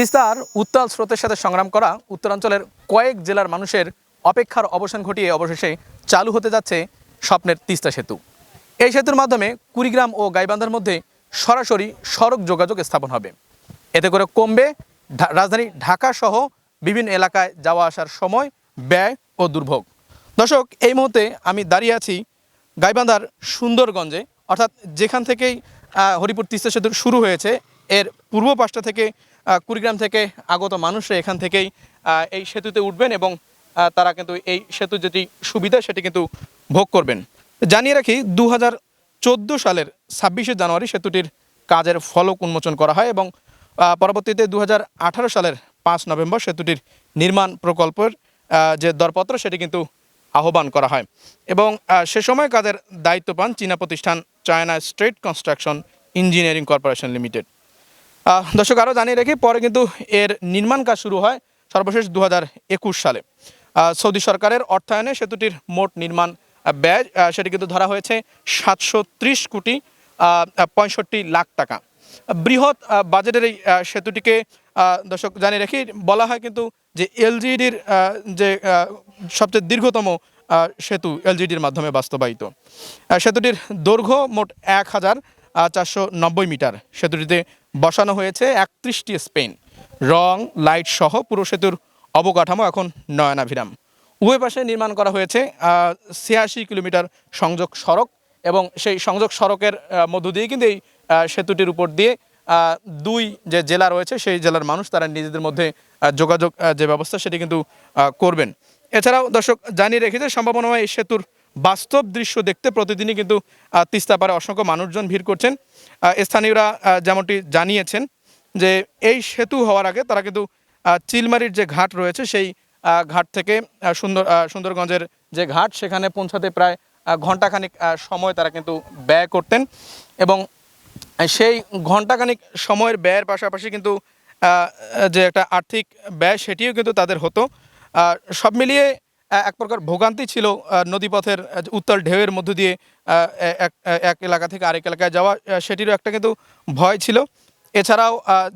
তিস্তার উত্তাল স্রোতের সাথে সংগ্রাম করা উত্তরাঞ্চলের কয়েক জেলার মানুষের অপেক্ষার অবসান ঘটিয়ে অবশেষে চালু হতে যাচ্ছে স্বপ্নের তিস্তা সেতু। এই সেতুর মাধ্যমে কুড়িগ্রাম ও গাইবান্ধার মধ্যে সরাসরি সড়ক যোগাযোগ স্থাপন হবে। এতে করে কমবে রাজধানী ঢাকা সহ বিভিন্ন এলাকায় যাওয়া আসার সময়, ব্যয় ও দুর্ভোগ। দর্শক, এই মুহূর্তে আমি দাঁড়িয়ে আছি গাইবান্ধার সুন্দরগঞ্জে, অর্থাৎ যেখান থেকেই হরিপুর তিস্তা সেতু শুরু হয়েছে, এর পূর্ব পাশটা থেকে কুড়িগ্রাম থেকে আগত মানুষরা এখান থেকেই এই সেতুতে উঠবেন এবং তারা কিন্তু এই সেতুর যেটি সুবিধা সেটি কিন্তু ভোগ করবেন। জানিয়ে রাখি দু সালের ছাব্বিশে জানুয়ারি সেতুটির কাজের ফলক উন্মোচন করা হয় এবং পরবর্তীতে দু হাজার আঠারো সালের পাঁচ নভেম্বর সেতুটির নির্মাণ প্রকল্পের যে দরপত্র সেটি কিন্তু আহ্বান করা হয়। এবং সে সময় কাজের দায়িত্ব পান চীনা প্রতিষ্ঠান China straight construction engineering corporation limited. দর্শক আরও জানিয়ে রেখে, পরে কিন্তু এর নির্মাণ কাজ শুরু হয় সর্বশেষ দু হাজার একুশ সালে। সৌদি সরকারের অর্থায়নে সেতুটির মোট নির্মাণ ব্যয় সেটি কিন্তু ধরা হয়েছে সাতশো ত্রিশ কোটি পঁয়ষট্টি লাখ টাকা। বৃহৎ বাজেটের এই সেতুটিকে দর্শক জানিয়ে রাখি, বলা হয় কিন্তু যে এলজিডির যে সবচেয়ে দীর্ঘতম সেতু এলজিডির মাধ্যমে বাস্তবায়িত। সেতুটির দৈর্ঘ্য মোট এক হাজার চারশো নব্বই মিটার। সেতুটিতে বসানো হয়েছে একত্রিশটি স্পেন। রং, লাইট সহ পুরো সেতুর অবকাঠামো এখন নয়নাভিরাম। উভয় পাশে নির্মাণ করা হয়েছে ছিয়াশি কিলোমিটার সংযোগ সড়ক এবং সেই সংযোগ সড়কের মধ্য দিয়ে কিন্তু এই সেতুটির উপর দিয়ে দুই যে জেলা রয়েছে সেই জেলার মানুষ তারা নিজেদের মধ্যে যোগাযোগ যে ব্যবস্থা সেটি কিন্তু করবেন। এছাড়াও দর্শক জানিয়ে রেখেছে, সম্ভাবনাময় এই সেতুর বাস্তব দৃশ্য দেখতে প্রতিদিনই কিন্তু আহ, তিস্তা পারে অসংখ্য মানুষজন ভিড় করছেন। স্থানীয়রা যেমনটি জানিয়েছেন যে এই সেতু হওয়ার আগে তারা কিন্তু চিলমারির যে ঘাট রয়েছে সেই ঘাট থেকে সুন্দর সুন্দরগঞ্জের যে ঘাট সেখানে পৌঁছাতে প্রায় আহ, ঘন্টাখানিক সময় তারা কিন্তু ব্যয় করতেন এবং সেই ঘন্টাখানিক সময়ের ব্যয়ের পাশাপাশি কিন্তু যে একটা আর্থিক ব্যয় সেটিও কিন্তু তাদের হতো। সব মিলিয়ে এক প্রকার ভোগান্তি ছিল নদীপথের আহ, উত্তাল ঢেউয়ের মধ্য দিয়ে এক এক এলাকা থেকে আরেক এলাকায় যাওয়া সেটিরও একটা কিন্তু ভয় ছিল। এছাড়াও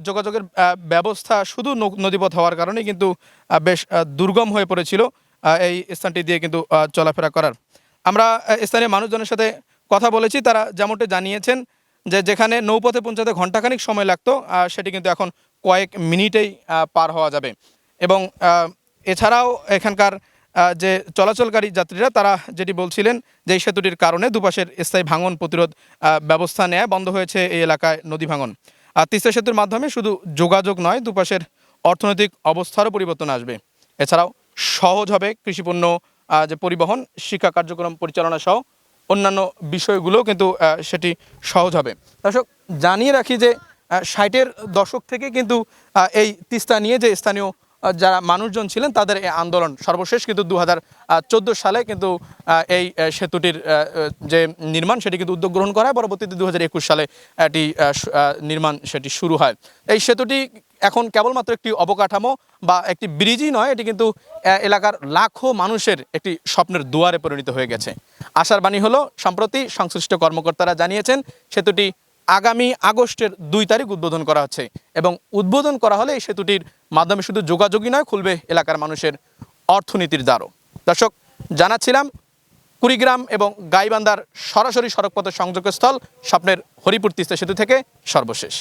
যোগাযোগের ব্যবস্থা শুধু নদীপথ হওয়ার কারণে কিন্তু বেশ দুর্গম হয়ে পড়েছিল এই স্থানটি দিয়ে কিন্তু চলাফেরা করার। আমরা স্থানীয় মানুষজনের সাথে কথা বলেছি তারা যেমনটি জানিয়েছেন যে যেখানে নৌপথে পৌঁছাতে ঘন্টাখানিক সময় লাগতো সেটি কিন্তু এখন কয়েক মিনিটেই পার হওয়া যাবে। এবং এছাড়াও এখানকার যে চলাচলকারী যাত্রীরা, তারা যেটি বলছিলেন যে এই সেতুটির কারণে দুপাশের স্থায়ী ভাঙন প্রতিরোধ ব্যবস্থা নেয় বন্ধ হয়েছে এই এলাকায় নদী ভাঙন। আর তিস্তা সেতুর মাধ্যমে শুধু যোগাযোগ নয়, দুপাশের অর্থনৈতিক অবস্থারও পরিবর্তন আসবে। এছাড়াও সহজ হবে কৃষিপণ্য যে পরিবহন, শিক্ষা কার্যক্রম পরিচালনা সহ অন্যান্য বিষয়গুলো কিন্তু সেটি সহজ হবে। দর্শক, জানিয়ে রাখি যে ষাটের দশক থেকে কিন্তু এই তিস্তা নিয়ে যে স্থানীয় যারা মানুষজন ছিলেন তাদের এই আন্দোলন সর্বশেষ কিন্তু দু হাজার চোদ্দ সালে কিন্তু এই সেতুটির যে নির্মাণ সেটি কিন্তু উদ্যোগ গ্রহণ করা হয়। পরবর্তীতে দু হাজার একুশ সালে এটি নির্মাণ সেটি শুরু হয়। এই সেতুটি এখন কেবলমাত্র একটি অবকাঠামো বা একটি ব্রিজই নয়, এটি কিন্তু এলাকার লাখো মানুষের একটি স্বপ্নের দুয়ারে পরিণত হয়ে গেছে। আশার বাণী হলো, সম্প্রতি সংশ্লিষ্ট কর্মকর্তারা জানিয়েছেন, সেতুটি আগামী আগস্টের দুই তারিখ উদ্বোধন করা হচ্ছে এবং উদ্বোধন করা হলে এই সেতুটির মাধ্যমে শুধু যোগাযোগই নয়, খুলবে এলাকার মানুষের অর্থনীতির দ্বারও। দর্শক, জানাচ্ছিলাম কুড়িগ্রাম এবং গাইবান্দার সরাসরি সড়কপথের সংযোগস্থল স্বপ্নের হরিপুর তিস্তা সেতু থেকে সর্বশেষ।